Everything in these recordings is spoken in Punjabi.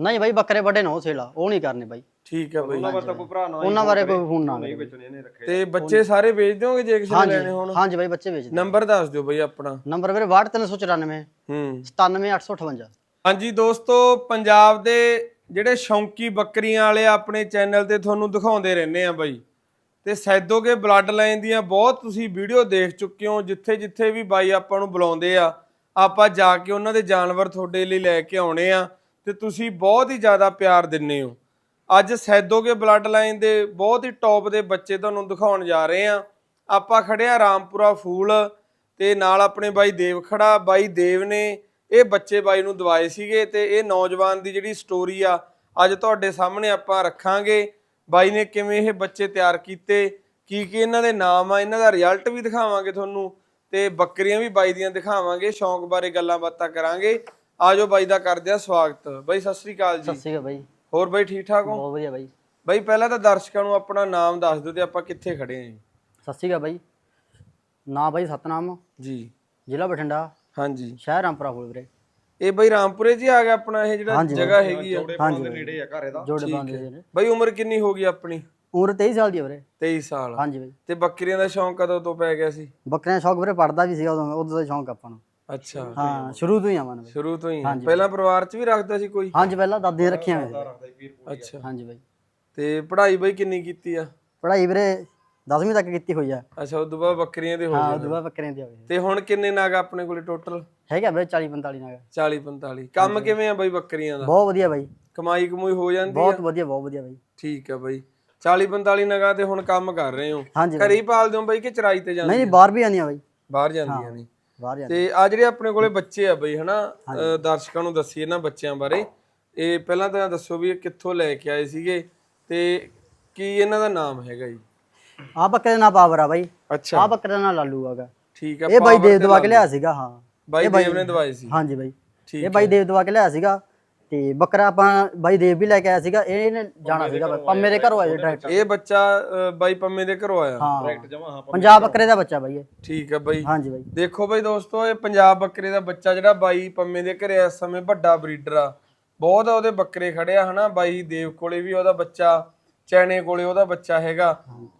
ਨਹੀਂ ਬਾਈ ਬੱਕਰੇ ਵੱਡੇ ਨਾ ਉਹ ਸੇਲਾ ਉਹ ਨਹੀਂ ਕਰਨੇ ਬਾਈ। ਠੀਕ ਹੈ ਬਾਈ। ਉਹਨਾਂ ਬਾਰੇ ਤਾਂ ਕੋਈ ਭਰਾ ਨਾ ਉਹਨਾਂ ਬਾਰੇ ਕੋਈ ਫੋਨ ਨਾ ਨਹੀਂ ਕਰੇ। ਵੇਚਣੇ ਇਹਨੇ ਰੱਖੇ। ਤੇ ਬੱਚੇ ਸਾਰੇ ਵੇਚ ਦਿਓਗੇ ਜੇ ਕਿਸੇ ਨੇ ਲੈਣੇ ਹੋਣ? ਹਾਂਜੀ ਹਾਂਜੀ ਬਾਈ ਬੱਚੇ ਵੇਚਦੇ ਨੰਬਰ ਦੱਸ ਦਿਓ ਬਾਈ ਆਪਣਾ। ਨੰਬਰ ਵੀਰੇ 62394 ਹੂੰ। 97858 ਹਾਂਜੀ ਦੋਸਤੋ ਪੰਜਾਬ ਦੇ ਜਿਹੜੇ ਸ਼ੌਂਕੀ ਬੱਕਰੀਆਂ ਵਾਲੇ ਆਪਣੇ ਚੈਨਲ ਤੇ ਤੁਹਾਨੂੰ ਦਿਖਾਉਂਦੇ ਰਹਿੰਦੇ ਆ ਬਾਈ। ਤੇ ਸੈਦੋਗੇ ਬਲੱਡ ਲਾਈਨ ਦੀਆਂ ਬਹੁਤ ਤੁਸੀਂ ਵੀਡੀਓ ਦੇਖ ਚੁੱਕੇ ਹੋ ਜਿੱਥੇ ਜਿੱਥੇ ਵੀ ਬਾਈ ਆਪਾਂ ਨੂੰ ਬੁਲਾਉਂਦੇ ਆ ਆਪਾਂ ਜਾ ਕੇ ਉਹਨਾਂ ਦੇ ਜਾਨਵਰ ਤੁਹਾਡੇ ਲਈ ਲੈ ਕੇ ਆਉਣੇ ਆ। ਤੇ ਤੁਸੀਂ ਬਹੁਤ ਹੀ ਜ਼ਿਆਦਾ ਪਿਆਰ ਦਿੰਨੇ ਹੋ। ਅੱਜ ਸੈਦੋਗੇ ਬਲੱਡ ਲਾਈਨ ਦੇ ਬਹੁਤ ਹੀ ਟੌਪ ਦੇ ਬੱਚੇ ਤੁਹਾਨੂੰ ਦਿਖਾਉਣ ਜਾ ਰਹੇ ਆ ਆਪਾਂ ਖੜੇ ਆ ਰਾਮਪੁਰਾ ਫੂਲ ਤੇ ਨਾਲ ਆਪਣੇ ਬਾਈ ਦੇਵ ਖੜਾ ਬਾਈ ਦੇਵ ਨੇ ਇਹ ਬੱਚੇ ਬਾਈ ਨੂੰ ਦਵਾਏ ਸੀਗੇ ਤੇ ਇਹ ਨੌਜਵਾਨ ਦੀ ਜਿਹੜੀ ਸਟੋਰੀ ਆ, ਅੱਜ ਤੁਹਾਡੇ ਸਾਹਮਣੇ ਆਪਾਂ ਰੱਖਾਂਗੇ। ਬਾਈ ਨੇ ਕਿਵੇਂ ਇਹ ਬੱਚੇ ਤਿਆਰ ਕੀਤੇ, ਕੀ ਕੀ ਇਹਨਾਂ ਦੇ ਨਾਮ ਆ, ਇਹਨਾਂ ਦਾ ਰਿਜ਼ਲਟ ਵੀ ਦਿਖਾਵਾਂਗੇ ਤੁਹਾਨੂੰ ਤੇ ਬੱਕਰੀਆਂ ਵੀ ਬਾਈ ਦੀਆਂ ਦਿਖਾਵਾਂਗੇ, ਸ਼ੌਂਕ ਬਾਰੇ ਗੱਲਾਂ ਬਾਤਾਂ ਕਰਾਂਗੇ। ਆਜੋ ਬਾਈ ਦਾ ਕਰਦੇ ਆ ਸਵਾਗਤ। ਬਾਈ ਸਤਿ ਸ੍ਰੀ ਅਕਾਲ ਜੀ। ਸਤਿ ਸ਼੍ਰੀ ਅਕਾਲ ਬਾਈ। ਹੋਰ ਬਾਈ ਠੀਕ ਠਾਕ ਹੋ? ਬਹੁਤ ਵਧੀਆ ਬਾਈ। ਬਾਈ ਪਹਿਲਾਂ ਤਾਂ ਦਰਸ਼ਕਾਂ ਨੂੰ ਆਪਣਾ ਨਾਮ ਦੱਸ ਦਿਓ ਤੇ ਆਪਾਂ ਕਿੱਥੇ ਖੜੇ ਆਂ ਜੀ? ਸਤਿ ਸ਼੍ਰੀ ਅਕਾਲ ਬਾਈ। ਨਾਂ ਬਾਈ ਸਤਨਾਮ। ਜੀ। ਜ਼ਿਲ੍ਹਾ ਬਠਿੰਡਾ। ਹਾਂਜੀ। ਸ਼ਹਿਰ ਰਾਮਪੁਰਾ ਕੋਲ ਵੀਰੇ। ਇਹ ਬਾਈ ਰਾਮਪੁਰੇ ਜੀ ਆ ਗਿਆ ਆਪਣਾ ਇਹ ਜਿਹੜਾ ਹਾਂਜੀ, ਜਗ੍ਹਾ ਹੈਗੀ ਆ? ਦੇ ਨੇੜੇ ਆ ਘਰ ਇਹਦਾ। ਜੋੜੇ ਬੰਦੇ ਦੇ ਨੇ ਬਾਈ ਉਮਰ ਕਿੰਨੀ ਹੋ ਗਈ ਆਪਣੀ? ਉਮਰ 23 ਸਾਲ ਦੀ ਆ ਵੀਰੇ। 23 ਸਾਲ। ਹਾਂਜੀ ਬਾਈ। ਤੇ ਬੱਕਰੀਆਂ ਦਾ ਸ਼ੌਂਕ ਕਦੋਂ ਤੋਂ ਪੈ ਗਿਆ ਸੀ? ਬੱਕਰੀਆਂ ਦਾ ਸ਼ੌਕ ਵੀਰੇ ਪੜਦਾ ਵੀ ਸੀਗਾ ਉਦੋਂ। ਉਦੋਂ ਦਾ ਸ਼ੌਂਕ ਆਪਾਂ ਨੂੰ। ਅੱਛਾ। ਹਾਂ ਸ਼ੁਰੂ ਤੋਂ ਹੀ ਆ ਮਨ ਸ਼ੁਰੂ ਤੋਂ ਹੀ। ਪਹਿਲਾਂ ਪਰਿਵਾਰ 'ਚ ਵੀ ਰੱਖਦਾ ਸੀ ਕੋਈ? ਹਾਂਜੀ ਪਹਿਲਾਂ ਦਾਦੇ ਨੇ ਰੱਖੀਆਂ ਹੋਈਆਂ। ਸੀ ਅੱਛਾ। ਹਾਂਜੀ ਬਾਈ। ਤੇ ਪੜ੍ਹਾਈ ਬਾਈ ਕਿੰਨੀ ਕੀਤੀ ਆ? ਪੜ੍ਹਾਈ ਵੀਰੇ 10ਵੀਂ ਤੱਕ ਕੀਤੀ ਹੋਈ ਆ। ਅੱਛਾ ਉਦੋਂ ਬਾਅਦ ਬੱਕਰੀਆਂ ਦੇ ਹੋ ਹਾਂ ਗਏ ਉਦੋਂ ਬਾਅਦ ਬੱਕਰੀਆਂ ਦੀ ਆ ਗਈ ਤੇ ਹੁਣ ਕਿੰਨੇ ਨਾਗ ਆਪਣੇ ਕੋਲੇ ਟੋਟਲ ਹੈਗਾ ਵੀਰੇ 40 45 ਨਾਲ 40 45 ਕੰਮ ਕਿਵੇਂ ਆ ਬਾਈ ਬੱਕਰੀਆਂ ਦਾ? ਬਹੁਤ ਵਧੀਆ ਬਾਈ। ਕਮਾਈ ਕਮੂਈ ਹੋ ਜਾਂਦੀ ਆ? ਬਹੁਤ ਵਧੀਆ ਬਹੁਤ ਵਧੀਆ ਬਾਈ। ਠੀਕ ਆ ਬਾਈ। 40 45 ਨਗਾਂ ਤੇ ਹੁਣ ਕੰਮ ਕਰ ਰਹੇ ਹੋ। ਹਾਂਜੀ ਘਰੇ ਹੀ ਪਾਲਦੇ ਹੋ ਬਾਈ ਕਿ ਚਰਾਈ ਤੇ ਜਾਂਦੇ ਨਹੀਂ ਨਹੀਂ ਬਾਹਰ ਵੀ ਆਉਂਦੀਆਂ ਬਾਈ। ਬਾਹਰ ਜਾਂਦੀਆਂ ਨੇ। ਬਾਹਰ ਜਾਂਦੀਆਂ ਤੇ ਆ ਜਿਹੜੇ ਆਪਣੇ ਕੋਲੇ ਬੱਚੇ ਆ ਬਈ ਹਨਾ ਦਰਸ਼ਕਾਂ ਨੂੰ ਦੱਸੀ ਇਹਨਾਂ ਬੱਚਿਆਂ ਬਾਰੇ। ਇਹ ਪਹਿਲਾਂ ਤਾਂ ਦੱਸੋ ਵੀ ਇਹ ਕਿੱਥੋਂ ਲੈ ਕੇ ਆਏ ਸੀਗੇ ਤੇ ਕੀ ਇਹਨਾਂ ਦਾ ਨਾਮ ਹੈਗਾ ਜੀ? ਆ ਬੱਕਰੇ ਦਾ ਨਾਂ ਪਾਵਰ ਆ ਬਾਈ। ਅੱਛਾ। ਆ ਬੱਕਰੇ ਦਾ ਨਾਂ ਲਾਲੂ ਆਗਾ ਠੀਕ ਆ ਇਹ ਬਾਈ ਦੇਵ ਦਵਾ ਕੇ ਲਿਆ ਸੀਗਾ ਹਾਂ। ਬਾਈ ਦੇਵ ਨੇ ਦਵਾਈ ਸੀ। ਹਾਂਜੀ ਬਾਈ। ਠੀਕ ਇਹ ਬਾਈ ਦੇਵ ਦਵਾ ਕੇ ਲਿਆ ਸੀਗਾ। ਤੇ ਬੱਕਰਾ ਆਪਾਂ ਬਾਈ ਦੇਵ ਵੀ ਲੈ ਕੇ ਆਇਆ ਸੀਗਾ ਇਹਨੇ ਜਾਣਾ ਸੀਗਾ ਪੰਮੇ ਦੇ ਘਰੋਂ ਆਇਆ ਡਾਇਰੈਕਟ ਇਹ ਬੱਚਾ ਬਾਈ ਪੰਮੇ ਦੇ ਘਰੋਂ ਆਇਆ। ਹਾਂ। ਜਮਾ ਹਾਂ ਪੰਜਾਬ ਬੱਕਰੇ ਦਾ ਬੱਚਾ ਬਾਈ ਇਹ। ਠੀਕ ਆ ਬਾਈ। ਹਾਂਜੀ ਬਾਈ। ਦੇਖੋ ਬਾਈ ਦੋਸਤੋ ਇਹ ਪੰਜਾਬ ਬੱਕਰੇ ਦਾ ਬੱਚਾ ਜਿਹੜਾ ਬਾਈ ਪੰਮੇ ਦੇ ਘਰੇ ਇਸ ਸਮੇਂ ਵੱਡਾ ਬਰੀਡਰ ਆ। ਬਹੁਤ ਉਹਦੇ ਬੱਕਰੇ ਖੜੇ ਆ ਹਨਾ? ਬਾਈ ਦੇਵ ਕੋਲੇ ਵੀ ਉਹਦਾ ਬੱਚਾ ਚੈਣੇ ਕੋਲੇ ਉਹਦਾ ਬੱਚਾ ਹੈਗਾ।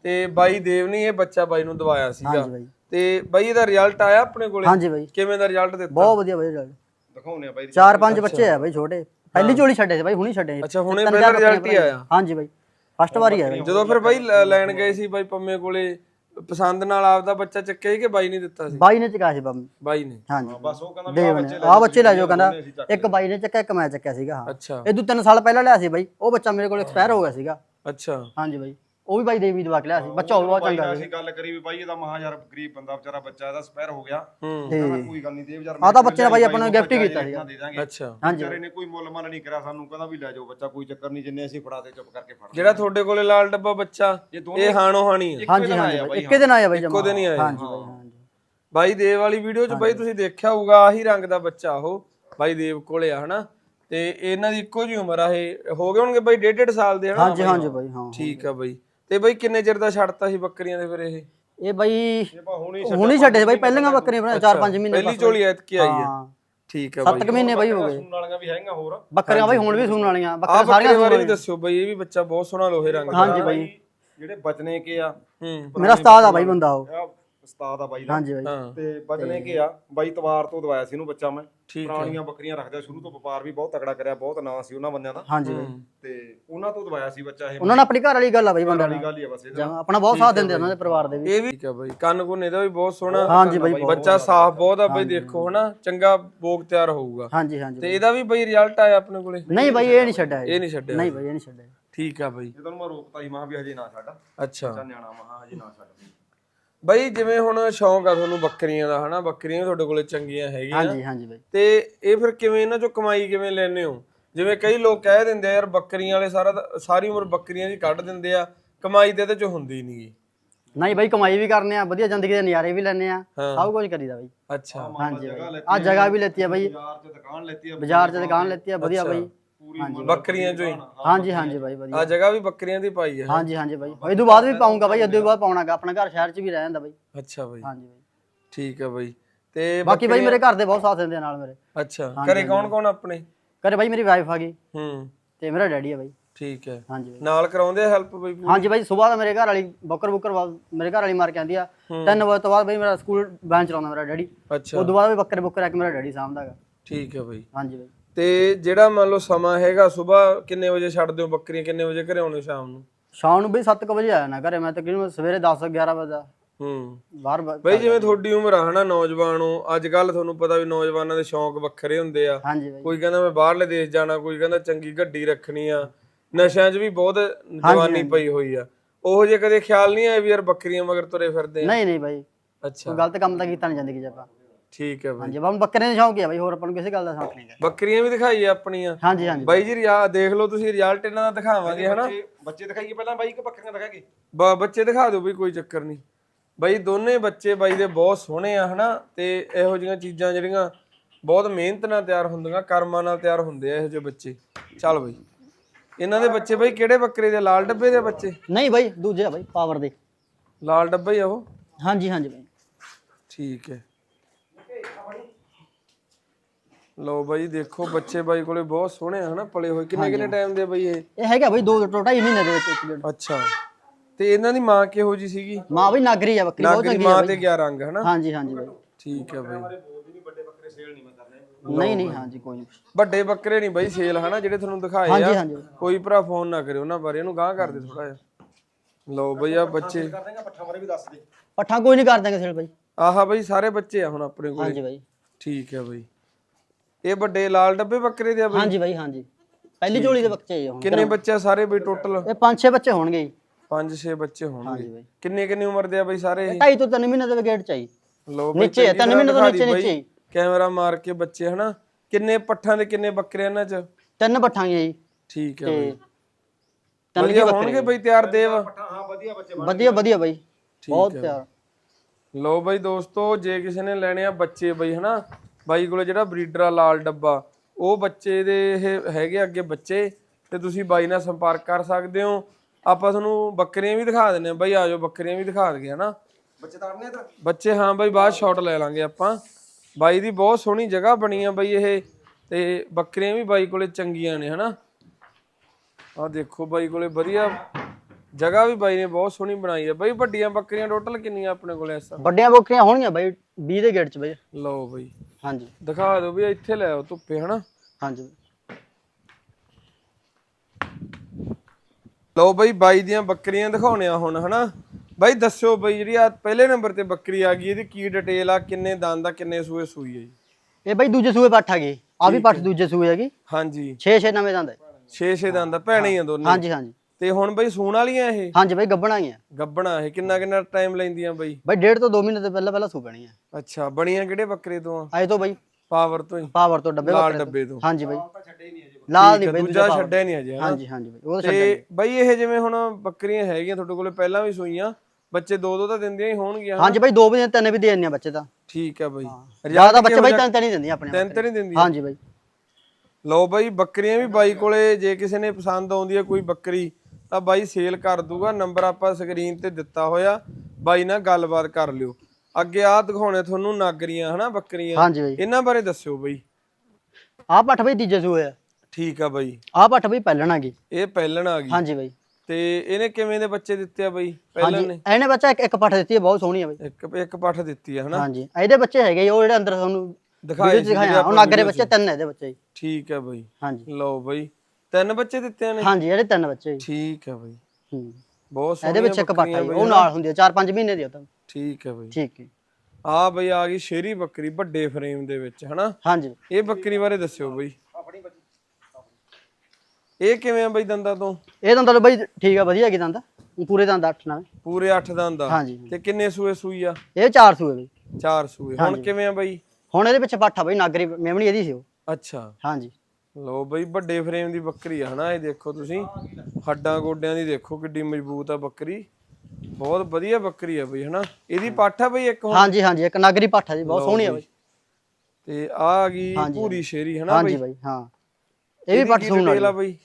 ਤੇ ਬਾਈ ਦੇਵ ਨੇ ਇਹ ਬੱਚਾ ਬਾਈ ਨੂੰ ਦਵਾਇਆ ਸੀਗਾ। ਹਾਂਜੀ ਬਾਈ। ਤੇ ਬਾਈ ਇਹਦਾ ਰਿਜ਼ਲਟ ਆਇਆ ਆਪਣੇ ਕੋਲੇ? ਹਾਂਜੀ ਬਾਈ। ਕਿਵੇਂ ਦਾ ਰਿਜ਼ਲਟ ਦਿੱਤਾ? ਬਹੁਤ ਵਧੀਆ ਬਾਈ result। ਦਿਖਾਉਣੇ ਆ ਬਾਈ ਚਾਰ ਪੰਜ ਬੱਚੇ ਆ ਬਾਈ ਛੋਟੇ। ਪਹਿਲੀ ਝੋਲੀ ਛੱਡੇ ਸੀ ਬਾਈ ਹੁਣੀ ਛੱਡੇ। ਅੱਛਾ ਹੁਣੇ ਪਹਿਲਾ ਰਿਜ਼ਲਟ ਹੀ ਆਇਆ। ਹਾਂਜੀ ਬਾਈ ਫਸਟ ਵਾਰੀ ਆਇਆ ਬਾਈ। ਜਦੋਂ ਫਿਰ ਬਾਈ ਲ- ਲੈਣ ਗਏ ਸੀ ਬਾਈ ਪੰਮੇ ਕੋਲੇ ਪਸੰਦ ਨਾਲ ਆਪਦਾ ਬੱਚਾ ਚੱਕਿਆ ਸੀ ਕਿ ਬਾਈ ਨਹੀਂ ਦਿੱਤਾ ਸੀ? ਬਾਈ ਨੇ ਚਕਾ ਸੀ ਬੰਮ ਬਾਈ ਨੇ। ਹਾਂਜੀ। ਬਸ ਉਹ ਕਹਿੰਦਾ ਦੇਵ ਨੇ ਆ ਬੱਚੇ ਲੈ ਜਾਓ ਕਹਿੰਦਾ। ਇੱਕ ਬਾਈ ਨੇ ਚੱਕਿਆ ਇੱਕ ਮੈਂ ਚੱਕਿਆ ਸੀਗਾ ਹਾਂ। ਅੱਛਾ। ਇਹ ਦੋ ਤਿੰਨ ਸਾਲ ਪਹਿਲਾਂ ਲਿਆ ਸੀ ਬਾਈ ਉਹ ਬੱਚਾ ਮੇਰੇ ਕੋਲ ਐਕਸਪਾਇਰ ਹੋ ਗਿਆ ਸੀਗਾ। ਅੱਛਾ। ਹਾਂਜੀ ਬਾਈ। ਉਹ ਵੀ ਬਾਈ ਦੇਵੀ ਦਵਾ ਕੇ ਲਿਆ ਸੀ। ਬੱਚਾ ਉਹ ਬਹੁਤ ਚੰਗਾ ਸੀ ਅਸੀਂ ਗੱਲ ਕਰੀ ਵੀ ਬਾਈ ਇਹਦਾ ਮਹਾ ਯਾਰ ਗਰੀਬ ਬੰਦਾ ਵਿਚਾਰਾ ਬੱਚਾ ਇਹਦਾ ਸਪੈਰ ਹੋ ਗਿਆ। ਹੂੰ। ਕਹਿੰਦਾ ਕੋਈ ਗੱਲ ਨਹੀਂ ਦੇਵ ਯਾਰ ਆਹ ਤਾਂ ਬੱਚੇ ਦਾ ਬਾਈ ਆਪਾਂ ਨੂੰ gift ਹੀ ਕੀਤਾ ਦਾਂਗੇ ਅੱਛਾ। ਹਾਂਜੀ। ਵਿਚਾਰੇ ਨੇ ਕੋਈ ਮੁੱਲ ਮਨ ਨਹੀਂ ਕਰਿਆ ਸਾਨੂੰ ਕਹਿੰਦਾ ਵੀ ਲੈ ਜਾਓ ਬੱਚਾ ਕੋਈ ਚੱਕਰ ਨਹੀਂ ਜਿੰਨੇ ਅਸੀਂ ਫੜਾ ਦੇ ਚੁੱਪ ਕਰਕੇ ਫੜ ਜਿਹੜਾ ਤੁਹਾਡੇ ਕੋਲੇ ਲਾਲ ਡੱਬਾ ਬੱਚਾ ਇਹ ਹਾਣੋ ਹਾਣੀ ਹੈ ਹਾਂਜੀ ਹਾਂਜੀ ਇੱਕੇ ਦਿਨ ਆਇਆ ਬਾਈ ਜਮਾ। ਦਿਨ ਹੀ ਆਇਆ। ਹਾਂਜੀ ਬਾਈ ਹਾਂਜੀ। ਬਾਈ ਦੇਵ ਵਾਲੀ ਵੀਡੀਓ 'ਚ ਬਾਈ ਤੁਸੀਂ ਦੇਖਿਆ ਹੋਊਗਾ ਆਹੀ ਰੰਗ ਦਾ ਬੱਚਾ ਉਹ ਬਾਈ ਦੇਵ ਕੋਲੇ ਆ ਹਨਾ? ਤੇ ਇਹਨਾਂ ਦੀ ਇੱਕੋ ਜੀ ਉਮਰ ਆ ਇਹ ਹੋ ਗਏ ਹੋਣਗੇ ਬਾਈ ਡੇਢ ਡੇਢ ਸਾਲ ਦੇ ਹਨਾ? ਹਾਂਜੀ ਹਾਂਜੀ ਬਾਈ ਹਾਂ ਠੀਕ ਆ ਬਾਈ। ਤੇ ਬਾਈ ਕਿੰਨੇ ਚਿਰ ਦਾ ਛੱਡਤਾ ਸੀ ਬੱਕਰੀਆਂ ਦੇ ਫਿਰ ਇਹ? ਇਹ ਬਾਈ ਹੁਣੀ ਛੱਡੇ ਸੀ ਬਾਈ ਪਹਿਲੀਆਂ ਬੱਕਰੀਆਂ ਬਣਾ 4-5 ਮਹੀਨੇ ਪਹਿਲੀ ਝੋਲੀ ਐਤਕੀ ਆਈ ਹੈ। ਹਾਂ। ਠੀਕ ਆ ਬਾਈ। 7 ਮਹੀਨੇ ਬਾਈ ਹੋ ਗਏ। ਸੂਣ ਵਾਲੀਆਂ ਵੀ ਹੈਗੀਆਂ ਹੋਰ। ਬੱਕਰੀਆਂ ਬਾਈ ਹੁਣ ਵੀ ਸੂਣ ਵਾਲੀਆਂ ਬੱਕਰੀਆਂ ਬੱਕਰੇ ਸਾਰੀਆਂ ਬਾਰੇ ਵੀ ਦੱਸਿਓ ਬਾਈ ਇਹ ਵੀ ਬੱਚਾ ਬਹੁਤ ਸੋਹਣਾ ਲੋਹੇ ਰੰਗ ਦਾ। ਹਾਂਜੀ ਬਾਈ। ਜਿਹੜੇ ਬਚਨੇ ਕੇ ਆ ਹੂੰ। ਮੇਰਾ ਉਸਤਾਦ ਆ ਬਾਈ ਬੰਦਾ ਉਹ। ਉਸਤਾਦ ਆ ਬਾਈ ਦਾ। ਹਾਂਜੀ ਬਾਈ। ਹਾਂ। ਤੇ ਬਚਨੇ ਕੇ ਆ ਬਾਈ ਤਵਾਰ ਤੋਂ ਦਵਾਇਆ ਸੀ ਇਹਨੂੰ ਬੱਚਾ ਮੈਂ। ਠੀਕ ਪੁਰਾਣੀਆਂ ਬੱਕਰੀਆਂ ਰੱਖਦਾ ਸ਼ੁਰੂ ਤੋਂ ਵਪਾਰ ਵੀ ਬਹੁਤ ਤਕੜਾ ਕਰਿਆ ਬਹੁਤ ਨਾਂ ਸੀ ਉਹਨਾਂ ਬੰਦਿਆਂ ਦਾ। ਹਾਂਜੀ ਬਾਈ। ਤੇ ਉਹਨਾਂ ਤੋਂ ਦਵਾਇਆ ਸੀ ਬੱਚਾ ਇਹ। ਉਹਨਾਂ ਨਾਲ ਆਪਣੀ ਘਰ ਵਾਲੀ ਗੱਲ ਆ ਬਾਈ ਬੰਦਾ ਵਾਲੀ ਗੱਲ ਹੀ ਆ ਬਸ ਇਹਦਾ ਜਮਾਂ ਆਪਣਾ ਬਹੁਤ ਸਾਥ ਦਿੰਦੇ ਉਹਨਾਂ ਦੇ ਪਰਿਵਾਰ ਦੇ ਵੀ। ਇਹ ਵੀ ਠੀਕ ਆ ਬਾਈ। ਕੰਨ ਕੁੰਨੇ ਦਾ ਵੀ ਬਹੁਤ ਸੋਹਣਾ। ਹਾਂਜੀ ਬਾਈ ਬਹੁਤ- ਬੱਚਾ ਸਾਫ਼ ਬਹੁਤ ਆ ਬਾਈ ਦੇਖੋ ਹਨਾ ਚੰਗਾ ਬੋਗ ਤਿਆਰ ਹੋਊਗਾ। ਹਾਂਜੀ ਹਾਂਜੀ ਤੇ ਇਹਦਾ ਵੀ ਬਾਈ ਰਿਜ਼ਲਟ ਆਇਆ ਆਪਣੇ ਕੋਲੇ? ਨਹੀਂ ਬਾਈ ਇਹ ਨਹੀਂ ਛੱਡਿਆ ਇਹ। ਨਹੀਂ ਛੱਡਿਆ। ਨਹੀਂ ਬਾਈ ਇਹ ਨਹੀਂ ਛੱਡਿਆ। ਠੀਕ ਆ ਬਾਈ। ਇਹ ਤੁਹਾਨੂੰ ਮੈਂ ਰੋਕਤਾ ਸੀ ਮਾਂ ਵੀ ਹਜੇ ਨਾ ਛੱਡ। ਅੱਛਾ। ਬੱਚਾ ਨਿਆਣਾ ਮਹਾ ਹਜੇ ਨਾ ਛੱਡ। ਬਾਈ ਜਿਵੇਂ ਹੁਣ ਸ਼ੌਂਕ ਆ ਤੁਹਾਨੂੰ ਬੱਕਰੀਆਂ ਦਾ ਹਨਾ? ਬੱਕਰੀਆਂ ਵੀ ਤੁਹਾਡੇ ਕੋਲੇ ਚੰਗੀਆਂ ਹੈਗੀਆਂ। ਹਾਂਜੀ ਹਾਂਜੀ ਬਾਈ। ਤੇ ਇਹ ਫਿਰ ਕਿਵੇਂ ਇਹਨਾਂ ਚੋਂ ਕਮਾਈ ਕਿਵੇਂ ਲੈਣੇ ਹੋ? ਜਿਵੇਂ ਕਈ ਲੋਕ ਕਹਿ ਦਿੰਦੇ ਆ ਯਾਰ ਬੱਕਰੀਆਂ ਵਾਲੇ ਸਾਰਾ ਦਾ- ਸਾਰੀ ਉਮਰ ਬੱਕਰੀਆਂ ਦੀ ਕੱਢ ਦਿੰਦੇ ਆ ਕਮਾਈ ਤੇ ਇਹਦੇ ਚ ਹੁੰਦੀ ਨਹੀਂਗੀ ਨਹੀਂ ਬਾਈ ਕਮਾਈ ਵੀ ਕਰਨੇ ਆ ਵਧੀਆ ਜ਼ਿੰਦਗੀ ਦੇ ਨਜ਼ਾਰੇ ਵੀ ਲੈਣੇ ਆ ਹਾਂ। ਸਭ ਕੁਝ ਕਰੀਦਾ ਬਾਈ। ਅੱਛਾ। ਹਾਂਜੀ ਆ ਜਗ੍ਹਾ ਵੀ ਲੈਤੀ ਆ ਬਾਈ। ਬਾਜ਼ਾਰ 'ਚ ਦੁਕਾਨ ਲੈਤੀ ਆ ਬਾਜ਼ਾਰ 'ਚ ਦੁਕਾਨ ਲੈਤੀ ਆ ਵਧੀਆ ਬਾਈ। ਪੂਰੀ ਬੱਕਰੀਆਂ ਚੋਂ ਹੀ। ਹਾਂਜੀ ਹਾਂਜੀ ਬਾਈ ਵਧੀਆ। ਆ ਜਗ੍ਹਾ ਵੀ ਬੱਕਰੀਆਂ ਦੀ ਪਾਈ ਹੈ ਹਾਂਜੀ ਹਾਂਜੀ ਬਾਈ। ਇਹ ਤੋਂ ਬਾਅਦ ਵੀ ਪਾਉਂਗਾ ਬਾਈ ਅੱਧੇ ਬਾਅਦ ਪਾਉਣਾਗਾ ਆਪਣਾ ਘਰ ਸ਼ਹਿਰ 'ਚ ਵੀ ਰਹਿ ਜਾਂਦਾ ਬਾਈ। ਅੱਛਾ ਬਾਈ। ਹਾਂਜੀ ਬਾਈ। ਠੀਕ ਆ ਬਾਈ। ਤੇ ਬਾਕੀ ਬਾਈ ਮੇਰੇ ਘਰ ਦੇ ਬਹੁਤ ਸਾਥ ਦਿੰਦੇ ਨਾਲ ਮੇਰੇ। ਅੱਛਾ। ਘਰੇ ਕੌਣ ਕੌਣ ਆਪਣੇ? ਘਰੇ ਬਾਈ ਮੇਰੀ ਵਾਈਫ ਆ ਗਈ। ਹੂੰ। ਤੇ ਮੇਰਾ ਡੈਡੀ ਆ ਬਾਈ। ਠੀਕ ਹੈ ਹਾਂਜੀ ਨਾਲ ਕਰਾਉਂਦੇ ਹੈਲਪ ਬਈ? ਹਾਂਜੀ ਬਾਈ ਸਵੇਰ ਦਾ ਮੇਰੇ ਘਰ ਵਾਲੀ ਬੱਕਰ ਬੁੱਕਰ ਮੇਰੇ ਘਰ ਵਾਲੀ ਮਾਰ ਕੇ ਆਂਦੀ ਆ। 3 ਵਜੇ ਤੋਂ ਬਾਅਦ ਬਾਈ ਮੇਰਾ ਸਕੂਲ ਵੈਨ ਚਲਾਉਂਦਾ ਮੇਰਾ ਡੈਡੀ। ਅੱਛਾ। ਉਦੋਂ ਬਾਅਦ ਵੀ ਬੱਕਰੇ ਬੁੱਕਰ ਆ ਕੇ ਮੇਰਾ ਡੈਡੀ ਸਾਂਭਦਾਗਾ ਠੀਕ ਹੈ ਬਈ। ਹਾਂਜੀ ਬਾਈ। ਤੇ ਜਿਹੜਾ ਮੰਨ ਲਓ ਸਮਾਂ ਹੈਗਾ ਸਵੇਰ ਕਿੰਨੇ ਵਜੇ ਛੱਡਦੇ ਹੋ ਬੱਕਰੀਆਂ ਕਿੰਨੇ ਵਜੇ ਘਰੇ ਆਉਣੇ ਸ਼ਾਮ ਨੂੰ? ਸ਼ਾਮ ਨੂੰ ਬਈ 7 ਵਜੇ ਆਇਆ ਨਾ ਘਰੇ ਮੈਂ ਤਕਰੀਬਨ ਸਵੇਰੇ 10 11 ਵਜੇ ਹੂੰ। ਬਾਹਰ ਬ- ਬਈ ਜਿਵੇਂ ਤੁਹਾਡੀ ਉਮਰ ਆ ਹਨਾ ਨੌਜਵਾਨ ਹੋ ਅੱਜ ਕੱਲ ਤੁਹਾਨੂੰ ਪਤਾ ਵੀ ਨੌਜਵਾਨਾਂ ਦੇ ਸ਼ੌਂਕ ਵੱਖਰੇ ਹੁੰਦੇ ਆ। ਹਾਂਜੀ ਬਾਈ। ਕੋਈ ਕਹਿੰਦਾ ਮੈਂ ਬਾਹਰਲੇ ਦੇਸ਼ ਜਾਣਾ ਕੋਈ ਕਹਿੰਦਾ ਚੰਗੀ ਗੱਡੀ ਰੱਖਣੀ ਆ। ਨਸ਼ਿਆਂ 'ਚ ਵੀ ਬਹੁਤ ਜਵਾਨੀ ਪਈ ਹੋਈ ਆ। ਉਹੋ ਜੇ ਕਦੇ ਖਿਆਲ ਨਹੀਂ ਆਇਆ ਵੀ ਯਾਰ ਬੱਕਰੀਆਂ ਮਗਰ ਤੁਰੇ ਫਿਰਦੇ ਆ? ਨਹੀਂ ਨਹੀਂ ਬਾਈ। ਅੱਛਾ। ਕੋਈ ਗਲਤ ਕੰਮ ਤਾਂ ਕੀਤਾ ਨਹੀਂ ਜ਼ਿੰਦਗੀ 'ਚ ਆਪਾਂ ਠੀਕ ਹੈ ਬਈ। ਹਾਂਜੀ ਬਾਬਾ ਬੱਕਰੇ ਦੇ ਸ਼ੌਂਕ ਹੀ ਆ ਬਾਈ ਹੋਰ ਆਪਾਂ ਨੂੰ ਕਿਸੇ ਗੱਲ ਦਾ ਸ਼ੌਂਕ ਨਹੀਂ ਹੈ ਬੱਕਰੀਆਂ ਵੀ ਦਿਖਾਈਏ ਆਪਣੀਆਂ। ਹਾਂਜੀ ਹਾਂਜੀ। ਬਾਈ ਜੀ ਰਿਆ ਦੇਖ ਲਓ ਤੁਸੀਂ ਰਿਜ਼ਲਟ ਇਹਨਾਂ ਦਾ ਦਿਖਾਵਾਂਗੇ ਹਨਾ? ਬੱਚੇ ਬੱਚੇ ਦਿਖਾਈਏ ਪਹਿਲਾਂ ਬਾਈ ਕਿ ਬੱਕਰੀਆਂ ਦਿਖਾਗੇ ਬ- ਬੱਚੇ ਦਿਖਾ ਦਿਓ ਵੀ ਕੋਈ ਚੱਕਰ ਨਹੀਂ। ਬਾਈ ਦੋਨੇ ਬੱਚੇ ਬਾਈ ਦੇ ਬਹੁਤ ਸੋਹਣੇ ਆ ਹਨਾ? ਤੇ ਇਹੋ ਜਿਹੀਆਂ ਚੀਜ਼ਾਂ ਜਿਹੜੀਆਂ ਬਹੁਤ ਮਿਹਨਤ ਨਾਲ ਤਿਆਰ ਹੁੰਦੀਆਂ ਕਰਮਾਂ ਨਾਲ ਤਿਆਰ ਹੁੰਦੇ ਆ ਇਹੋ ਜਿਹੇ ਬੱਚੇ। ਚੱਲ ਬਾਈ। ਇਹਨਾਂ ਦੇ ਬੱਚੇ ਬਾਈ ਕਿਹੜੇ ਬੱਕਰੇ ਦੇ? ਲਾਲ ਡੱਬੇ ਦੇ ਬੱਚੇ? ਨਹੀਂ ਬਾਈ ਦੂਜੇ ਆ ਬਾਈ ਪਾਵਰ ਦੇ। ਲਾਲ ਡੱਬਾ ਹੀ ਆ ਉਹ? ਹਾਂਜੀ ਹਾਂਜੀ ਬਾਈ। ਠੀਕ ਹੈ। ਲਓ ਬਾਈ ਦੇਖੋ ਬੱਚੇ ਬਾਈ ਕੋਲੇ ਬਹੁਤ ਸੋਹਣੇ ਆ ਹਨਾ? ਪਲੇ ਹੋਏ। ਕਿੰਨੇ ਕਿੰਨੇ ਟਾਈਮ ਦੇ ਬਾਈ ਇਹ? ਇਹ ਹੈਗਾ ਬਾਈ ਦੋ ਦੋ ਢਾਈ ਮਹੀਨੇ ਦੇ ਵਿੱਚ ਇੱਕ ਡੇਢ। ਅੱਛਾ। ਤੇ ਇਹਨਾਂ ਦੀ ਮਾਂ ਕਿਹੋ ਜੀ ਸੀਗੀ? ਮਾਂ ਬਈ ਨਾਗਰੀ ਆ ਬੱਕਰੀ ਬਹੁਤ ਚੰਗੀ ਆ ਮਾਂ ਤੇ ਗਿਆ ਰੰਗ ਹਨਾ? ਹਾਂਜੀ ਹਾਂਜੀ ਬਾਈ। ਠੀਕ ਹੈ ਬਾਈ। ਨਹੀਂ ਨਹੀਂ ਹਾਂਜੀ ਕੋਈ ਨਹੀਂ। ਵੱਡੇ ਬੱਕਰੇ ਨਹੀਂ ਬਾਈ ਸੇਲ ਹਨਾ? ਜਿਹੜੇ ਤੁਹਾਨੂੰ ਦਿਖਾਏ ਆ। ਹਾਂਜੀ ਕੋਈ ਭਰਾ ਫੋਨ ਨਾ ਕਰਿਓ ਉਹਨਾਂ ਬਾਰੇ ਇਹਨੂੰ ਗਾਂਹ ਕਰ ਦੇ ਥੋੜਾ ਜਿਹਾ। ਲਓ ਬਈ ਆ ਬੱਚੇ। ਕਰ ਦੇਗਾ ਪੱਠਾ ਬਾਰੇ ਵੀ ਦੱਸ ਦੇ। ਪੱਠਾ ਕੋਈ ਨਹੀਂ ਕਰ ਦਾਂਗੇ ਸੇਲ ਬਾਈ। ਆਹਾ ਬਈ ਸਾਰੇ ਬੱਚੇ ਆ ਹੁਣ ਆਪਣੇ ਕੋਲੇ। ਹਾਂਜੀ ਬਾਈ। ਠੀਕ ਹੈ ਬਈ। ਇਹ ਵੱਡੇ ਲਾਲ ਡੱਬੇ ਬੱਕਰੇ ਦੇ ਆ ਬਈ? ਹਾਂਜੀ ਬਾਈ ਹਾਂਜੀ। ਪਹਿਲੀ ਝੋਲੀ ਦੇ ਬੱਚੇ ਹੁਣ ਕਿੰਨੇ ਬੱਚੇ ਆ ਸਾਰੇ ਬਈ ਟੋਟਲ ਇਹ ਪੰਜ ਛੇ ਬੱਚੇ ਹੋਣਗੇ ਜੀ। 5-6 ਬੱਚੇ ਹਾਂਜੀ ਹੋਣਗੇ ਬਾਈ। ਕਿੰਨੇ ਕਿੰਨੇ ਉਮਰ ਦੇ ਆ ਬਈ ਸਾਰੇ? ਇਹ ਢਾਈ ਤੋਂ ਤਿੰਨ ਮਹੀਨੇ ਦੇ ਗੇਟ ਚ ਆਈ ਲਓ ਬਈ ਨੀਚੇ ਆ, ਚੰਗੀ ਤਿੰਨ ਤੋਂ ਦਿਖਾ ਨੀਚੇ ਬਈ। ਨੀਚੇ ਹੀ। ਕੈਮਰਾ ਮਾਰ ਕੇ ਬੱਚੇ ਹਨਾ? ਕਿੰਨੇ ਪੱਠਾਂ ਦੇ ਕਿੰਨੇ ਬੱਕਰੇ ਇਹਨਾਂ ਚ? ਤਿੰਨ ਪੱਠਾਂਗੇ ਜੀ। ਠੀਕ ਹੈ ਤੇ ਬਈ। ਤਿੰਨ ਵਧੀਆ ਹੋਣਗੇ ਬਈ ਤਿਆਰ ਦੇਵ? ਪੱਠਾ ਹਾਂ ਵਧੀਆ ਬੱਚੇ ਵਧੀਆ ਵਧੀਆ ਬਾਈ। ਬਹੁਤ ਪਿਆਰ ਲਓ ਬਾਈ ਦੋਸਤੋ ਜੇ ਕਿਸੇ ਨੇ ਲੈਣੇ ਆ ਬੱਚੇ ਬਈ ਹਨਾ? ਬਾਈ ਕੋਲੇ ਜਿਹੜਾ ਬਰੀਡਰ ਆ ਲਾਲ ਡੱਬਾ ਉਹ ਬੱਚੇ ਦੇ ਇਹ ਹੈਗੇ ਅੱਗੇ ਬੱਚੇ ਤੇ ਤੁਸੀਂ ਬਾਈ ਨਾਲ ਸੰਪਰਕ ਕਰ ਸਕਦੇ ਹੋ। ਆਪਾਂ ਤੁਹਾਨੂੰ ਬੱਕਰੀਆਂ ਵੀ ਦਿਖਾ ਦਿੰਨੇ ਆ ਬਾਈ ਆਜੋ ਬੱਕਰੀਆਂ ਵੀ ਦਿਖਾ ਦਈਏ ਹਨਾ? ਬੱਚੇ ਤਾੜਨੇ ਤਾਂ ਬੱਚੇ ਹਾਂ ਬਾਈ ਬਾਅਦ ਸ਼ਾਟ ਲੈ ਲਾਂਗੇ ਆਪਾਂ। ਬਾਈ ਦੀ ਬਹੁਤ ਸੋਹਣੀ ਜਗ੍ਹਾ ਬਣੀ ਆ ਬਾਈ ਇਹ ਤੇ ਬੱਕਰੀਆਂ ਵੀ ਬਾਈ ਕੋਲੇ ਚੰਗੀਆਂ ਨੇ ਹਨਾ? ਆ ਦੇਖੋ ਬਾਈ ਕੋਲੇ ਵਧੀਆ ਜਗ੍ਹਾ ਵੀ ਬਾਈ ਨੇ ਬਹੁਤ ਸੋਹਣੀ ਬਣਾਈ ਆ। ਬਾਈ ਵੱਡੀਆਂ ਬੱਕਰੀਆਂ ਟੋਟਲ ਕਿੰਨੀਆਂ ਆਪਣੇ ਕੋਲੇ ਇਸ ਵੱਡੀਆਂ ਬੱਕਰੀਆਂ ਹੋਣਗੀਆਂ ਬਾਈ 20 ਦੇ ਗੇਟ ਚ ਬਾਈ। ਲਓ ਬਾਈ। ਹਾਂਜੀ। ਦਿਖਾ ਦਿਓ ਵੀ ਇੱਥੇ ਲੈ ਆਓ ਧੁੱਪੇ ਹਨਾ? ਹਾਂਜੀ। ਲਓ ਬਾਈ ਬਾਈ ਦੀਆਂ ਬੱਕਰੀਆਂ ਦਿਖਾਉਣੇ ਆ ਹੁਣ ਹਨਾ? ਬਾਈ ਦੱਸਿਓ ਬਾਈ ਜਿਹੜੀ ਆ ਪਹਿਲੇ ਨੰਬਰ ਤੇ ਬੱਕਰੀ ਆ ਗਈ ਇਹਦੀ ਕੀ ਡਿਟੇਲ ਆ ਕਿੰਨੇ ਦੰਦ ਆ ਕਿੰਨੇ ਸੂਏ ਸੂਈ ਆ ਜੀ? ਇਹ ਬਾਈ ਦੂਜੇ ਸੂਏ ਪੱਠ ਆ ਗਈ ਆ ਵੀ ਪੱਠ ਦੂਜੇ ਸੂਏ ਹੈਗੀ ਹਾਂਜੀ। 6 6 ਨਵੇਂ ਦੰਦ ਹੈ 6-6 ਦੰਦ ਆ ਭੈਣੇ ਹੀ ਆ ਦੋਨੇ। ਹਾਂਜੀ ਹਾਂਜੀ। ਤੇ ਹੁਣ ਬਾਈ ਸੂਣ ਵਾਲੀਆਂ ਇਹ? ਹਾਂਜੀ ਬਾਈ ਗੱਬਣਾ ਹੀ ਆ। ਗੱਬਣਾ ਇਹ ਕਿੰਨਾ ਕਿੰਨਾ ਟਾਈਮ ਲੈਂਦੀਆਂ ਬਾਈ? ਬਾਈ ਡੇਢ ਤੋਂ 2 ਮਹੀਨੇ ਤੋਂ ਪਹਿਲਾਂ ਪਹਿਲਾਂ ਸੂ ਪੈਣੀ ਆ ਅੱਛਾ ਬਣੀਆਂ ਕਿਹੜੇ ਬੱਕਰੇ ਤੋਂ ਆ? ਆਏ ਤੋਂ ਬਾਈ। ਪਾਵਰ ਤੋਂ ਹੀ। ਪਾਵਰ ਤੋਂ ਡੱਬੇ ਲਾਲ। ਡੱਬੇ ਤੋਂ। ਹਾਂਜੀ ਬਾਈ। ਲਾਲ ਨਹੀਂ ਬਾਈ ਦੂਜਾ ਦੂਜਾ ਛੱਡਿਆ ਨਹੀਂ ਅਜੇ ਹਾਂਜੀ ਹਾਂਜੀ ਬਾਈ ਉਹ ਤਾਂ ਛੱਡ ਤੇ ਬਾਈ ਇਹ ਜਿਵੇਂ ਹੁਣ ਬੱਕਰੀਆਂ ਹੈਗੀਆਂ ਤੁਹਾਡੇ ਕੋਲੇ ਪਹਿਲਾਂ ਵੀ ਸੂਈਆਂ ਬੱਚੇ ਦੋ ਦੋ ਤਾਂ ਦਿੰਦੀਆਂ ਹੀ ਹੋਣਗੀਆਂ? ਹਾਂਜੀ ਬਾਈ ਦੋ ਵਜੇ ਤਿੰਨ ਵੀ ਦੇ ਦਿੰਦੇ ਆ ਬੱਚੇ ਤਾਂ। ਠੀਕ ਆ ਬਾਈ। ਜ਼ਿਆਦਾ ਬੱਚੇ ਬਾਈ ਤਿੰਨ ਤਿੰਨ ਹੀ ਦਿੰਦੀਆਂ ਆਪਣੇ ਤਿੰਨ ਤਿੰਨ ਹੀ ਦਿੰਦੀਆਂ? ਹਾਂਜੀ ਬਾਈ। ਲਓ ਬਾਈ ਬੱਕਰੀਆਂ ਵੀ ਬਾਈ ਕੋਲੇ ਜੇ ਕਿਸੇ ਨੇ ਪਸੰਦ ਆਉਂਦੀ ਹੈ ਕੋਈ ਬੱਕਰੀ ਤਾਂ ਬਾਈ ਸੇਲ ਕਰ ਦੂਗਾ ਨੰਬਰ ਆਪਾਂ ਸਕਰੀਨ ਤੇ ਦਿੱਤਾ ਹੋਇਆ। ਬਾਈ ਨਾਲ ਗੱਲਬਾਤ ਕਰ ਲਿਓ। ਅੱਗੇ ਆ ਦਿਖਾਉਣੇ ਤੁਹਾਨੂੰ ਨਾਗਰੀਆਂ ਹਨਾ ਬੱਕਰੀਆਂ? ਹਾਂਜੀ ਬਾਈ। ਇਹਨਾਂ ਬਾਰੇ ਦੱਸਿਓ ਬਾਈ। ਆਹ ਪੱਠ ਬਾਈ ਤੀਜੇ ਸੂਏ ਆ। ਠੀਕ ਆ ਬਾਈ। ਆਹ ਪੱਠ ਬਾਈ ਪਹਿਲਣ ਆ ਗਈ। ਇਹ ਪਹਿਲਣ ਆ ਗਈ। ਹਾਂਜੀ ਬਾਈ। ਤੇ ਇਹਨੇ ਕਿਵੇਂ ਦੇ ਬੱਚੇ ਦਿੱਤੇ ਆ ਬਾਈ? ਪਹਿਲਣ ਹਾਂਜੀ ਨੇ? ਇਹਨੇ ਬੱਚਾ ਇੱਕ ਇੱਕ ਪੱਠ ਦਿੱਤੀ ਹੈ ਬਹੁਤ ਸੋਹਣੀ ਆ ਬਾਈ। ਇੱਕ ਇੱਕ ਪੱਠ ਦਿੱਤੀ ਆ ਹਨਾ? ਹਾਂਜੀ। ਇਹਦੇ ਬੱਚੇ ਹੈਗੇ ਜੀ, ਉਹ ਜਿਹੜੇ ਅੰਦਰ ਤੁਹਾਨੂੰ ਦਿਖਾਏ ਵੀਡੀਓ ਸੀ ਦਿਖਾਇਆ ਜਿਹੜੇ ਉਹ ਆਪਾਂ ਨਾਗਰੇ video ਬੱਚੇ ਤਿੰਨ ਇਹਦੇ ਬੱਚੇ। ਜੀ। ਠੀਕ ਆ ਬਾਈ। ਹਾਂਜੀ। ਲਓ ਬਾਈ। ਤਿੰਨ ਬੱਚੇ ਦਿੱਤੇ ਨੇ? ਹਾਂਜੀ ਇਹਦੇ ਤਿੰਨ ਬੱਚੇ ਜੀ। ਠੀਕ ਆ ਬਾਈ। ਹੂੰ। ਬਹੁਤ ਇਹਦੇ ਸੋਹਣੇ ਵਿੱਚ ਇੱਕ ਪੱਠ ਆ ਜੀ, ਉਹ ਨਾਲ ਹੁੰਦੀ ਹੈ 4-5 ਮਹੀਨੇ ਦੀ ਉਹ ਤਾਂ। ਠੀਕ ਆ ਬਾਈ। ਠੀਕ ਹੈ। ਆ ਬਈ ਆ ਗਈ ਸ਼ੇਰੀ ਬੱਕਰੀ ਵੱਡੇ ਫਰੇਮ ਦੇ ਵਿੱਚ ਹਨਾ? ਹਾਂਜੀ। ਇਹ ਬੱਕਰੀ ਬਾਰੇ ਦੱਸਿਓ ਬਈ। ਇਹ ਕਿਵੇਂ ਆ ਬਈ ਦੰਦਾਂ ਤੋਂ? ਇਹ ਦੰਦ ਤਾਂ ਬਾਈ ਠੀਕ ਆ ਵਧੀਆ ਹੈਗੀ ਦੰਦ। ਪੂਰੇ ਦੰਦ 8 ਨਾਲ। ਪੂਰੇ 8 ਦੰਦ ਆ। ਹਾਂਜੀ। ਤੇ ਕਿੰਨੇ ਸੂਏ ਸੂਈ ਆ? ਇਹ 4 ਸੂਏ ਬਾਈ। 4 ਸੂਏ। ਹੁਣ ਕਿਵੇਂ ਆ ਬਈ? ਹੁਣ ਇਹਦੇ ਵਿੱਚ ਪੱਠਾ ਬਾਈ ਨਾਗਰੀ ਮੇਮਣੀ ਇਹਦੀ ਸੀ ਉਹ। ਅੱਛਾ। ਹਾਂਜੀ। ਲਓ ਬਈ ਵੱਡੇ ਫਰੇਮ ਦੀ ਬੱਕਰੀ ਆ ਹਨਾ ਇਹ ਦੇਖੋ ਤੁਸੀਂ। ਹੱਡਾਂ ਗੋਡਿਆਂ ਦੀ ਦੇਖੋ ਕਿੱਡੀ ਮਜ਼ਬੂਤ ਆ ਬੱਕਰੀ। ਬਹੁਤ ਵਧੀਆ ਬੱਕਰੀ ਆ ਬਈ ਹਨਾ। ਇਹਦੀ ਪੱਠ ਆ ਬਈ ਇੱਕ ਹਾਂਜੀ ਹਾਂਜੀ ਇੱਕ ਨਾਗਰੀ ਪੱਠਾ ਜੀ ਬਹੁਤ ਸੋਹਣੀ ਆ ਬਾਈ। ਤੇ ਆ ਆ ਗਈ ਪੂਰੀ ਸ਼ੇਰੀ ਹਨਾ ਹਾਂਜੀ ਬਈ ਬਾਈ ਹਾਂ। ਇਹ ਵੀ ਪੱਠ ਸੂਣ ਆ ਵਾਲੀ ਬਈ?